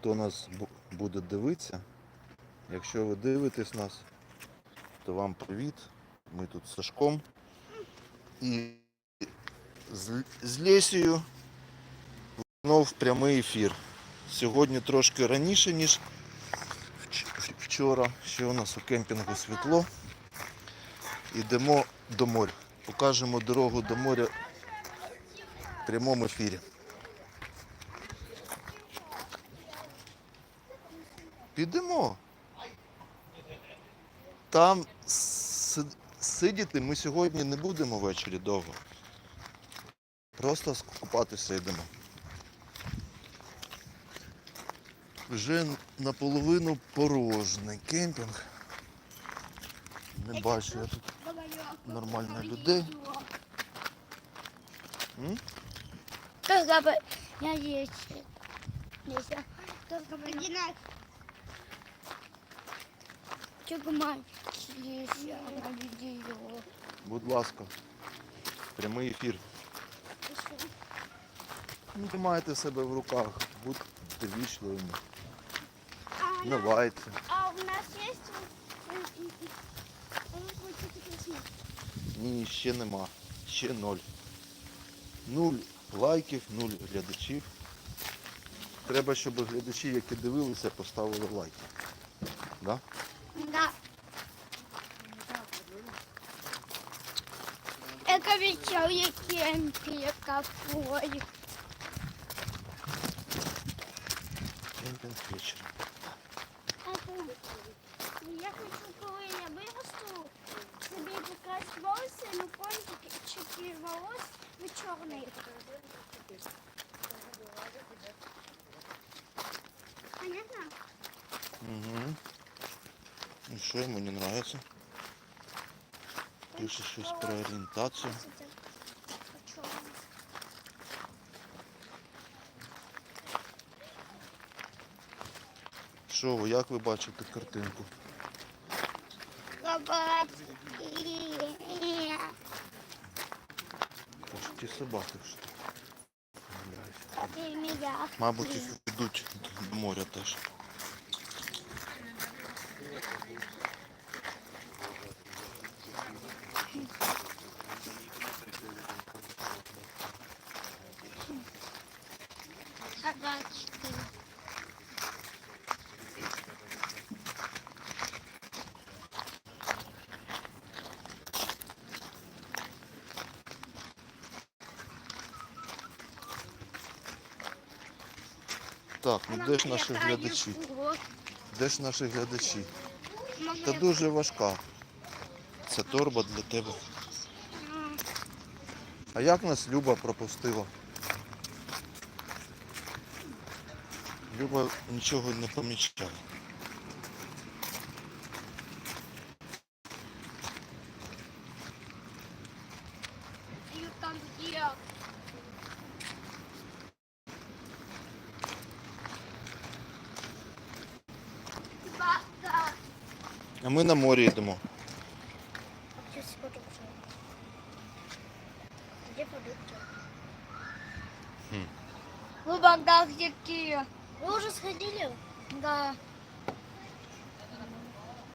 хто нас буде дивитися. Якщо ви дивитесь нас, то вам привіт. Ми тут з Сашком і з, з Лесією знов прямий ефір. Сьогодні трошки раніше, ніж вчора. Ще у нас у кемпінгу світло. Йдемо до моря. Покажемо дорогу до моря в прямому ефірі. Підемо. Там сидіти ми сьогодні не будемо ввечері довго. Просто скупатися йдемо. Вже наполовину порожній кемпінг. Не бачу я тут нормально людей. Только бы я. Есть. Только бы я... Только мальчик есть. Я видео. Будь ласка, прямий ефір. Не тримайте себе в руках, будьте вічливими. А, а у нас красить. Ні, ще нема. Ще ноль. Нуль лайків, нуль глядачів. Треба, щоб глядачі, які дивилися, поставили лайки. Да? Да. Это вечерний кемпинг какой. Кемпінг вечір. Я хочу, коли я виросту, собі покрасити волосся, ну кончики волос в чорний. Понятно? Угу. І що йому не подобається? Пише щось про орієнтацію. Що ви, як ви бачите картинку? Почти собаки. що Мабуть, їх йдуть до моря теж. Так, ну де ж наші глядачі? Де ж наші глядачі? Та дуже важка. Це торба для тебе. А як нас Люба пропустила? Люба нічого не помічала. там є. Бата. А ми на морі йдемо. Сейчас продукты. Где продукты? Хм. В багдах какие? Вы уже сходили? Да.